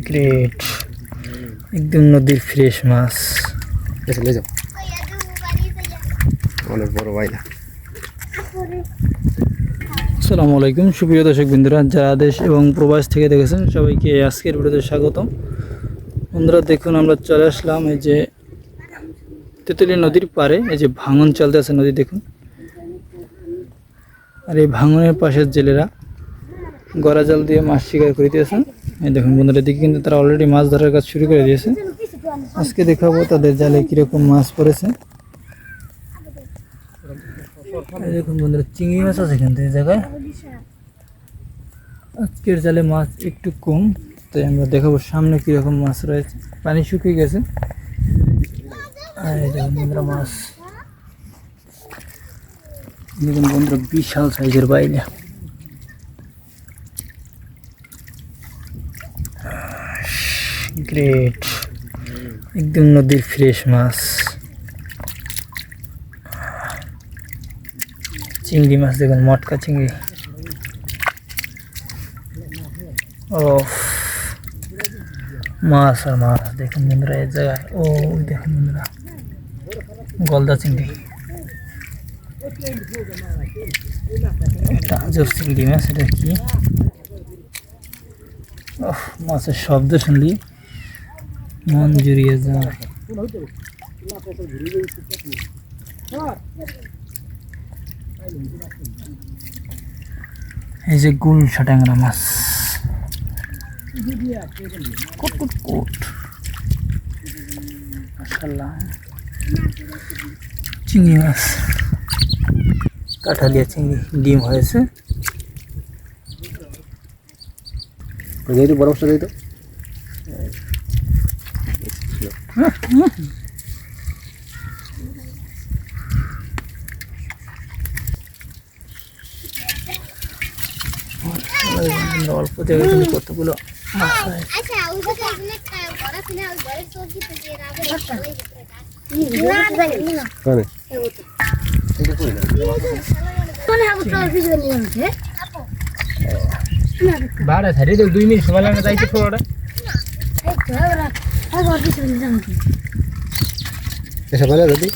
Great একদম নদীর fresh মাছ। এসে যাও অনেক বড় বাইলা আসসালামু আলাইকুম সুপ্রিয় দর্শক বিন্দুরা যারা দেশ এবং প্রবাস থেকে দেখেছেন সবাইকে আজকের ভিডিওতে স্বাগতম। বন্ধুরা দেখুন আমরা চলে আসলাম এই যে তেঁতুলি নদীর পারে এই যে ভাঙন চলতে আছে নদী দেখুন। আর এই ভাঙনের পাশের জেলেরা গড়া জাল দিয়ে মাছ শিকার করিতেছে এই দেখুন বন্ধুরা দিকে কিন্তু তারা অলরেডি মাছ ধরার কাজ শুরু করে দিয়েছে। আজকে দেখাবো তাদের জালে কীরকম মাছ পড়েছে। দেখুন বন্ধুরা, চিংড়ি মাছ আছে কিন্তু এই জায়গায়। আজকের জালে মাছ একটু কম, তাই আমরা দেখাবো সামনে কীরকম মাছ রয়েছে। পানি শুকিয়ে গেছে। আর এই বন্ধুরা, মাছ। দেখুন বন্ধুরা, বিশাল সাইজের বাইলে গ্রেট একদম নদীর ফ্রেশ মাছ। চিংড়ি মাছ দেখুন, মটকা চিংড়ি। ও মাছ আর মাছ, দেখুন বন্ধুরা, এই জায়গায়। ও, দেখুন বন্ধুরা, গলদা চিংড়ি। চিংড়ি মাছ, এটা কি? মাছের শব্দ শুনলি? মন এই যে গুল সাটাংরা মাছ। কুট কুট কুট চিংড়ি মাছ। কাঁঠালিয়া চিংড়ি ডিম হয়েছে। যেহেতু বরফটা দিই তো অল্প জায়গায় কতগুলো বারে তো দুই মিনিট সময় লাগে যাইতে এসে পারে দাদি।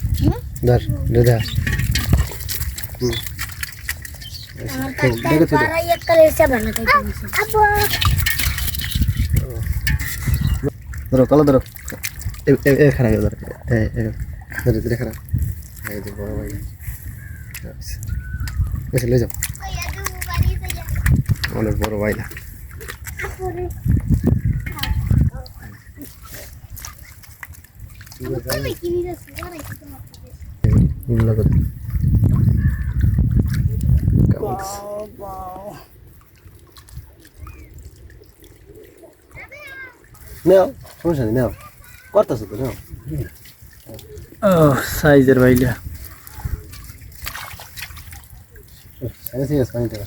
ধর দাদা ধরো কলা ধরো। খারাপ ধরো। এ এ ধরে ধরে খারাপ বড় ভাই। এসে নিয়ে যাও। অনেক বড় বাইলা এগুলো নেও সমস্যা নেই নেও করতেছো তো নেও ও সাইজের বাইলা আছে পানিটা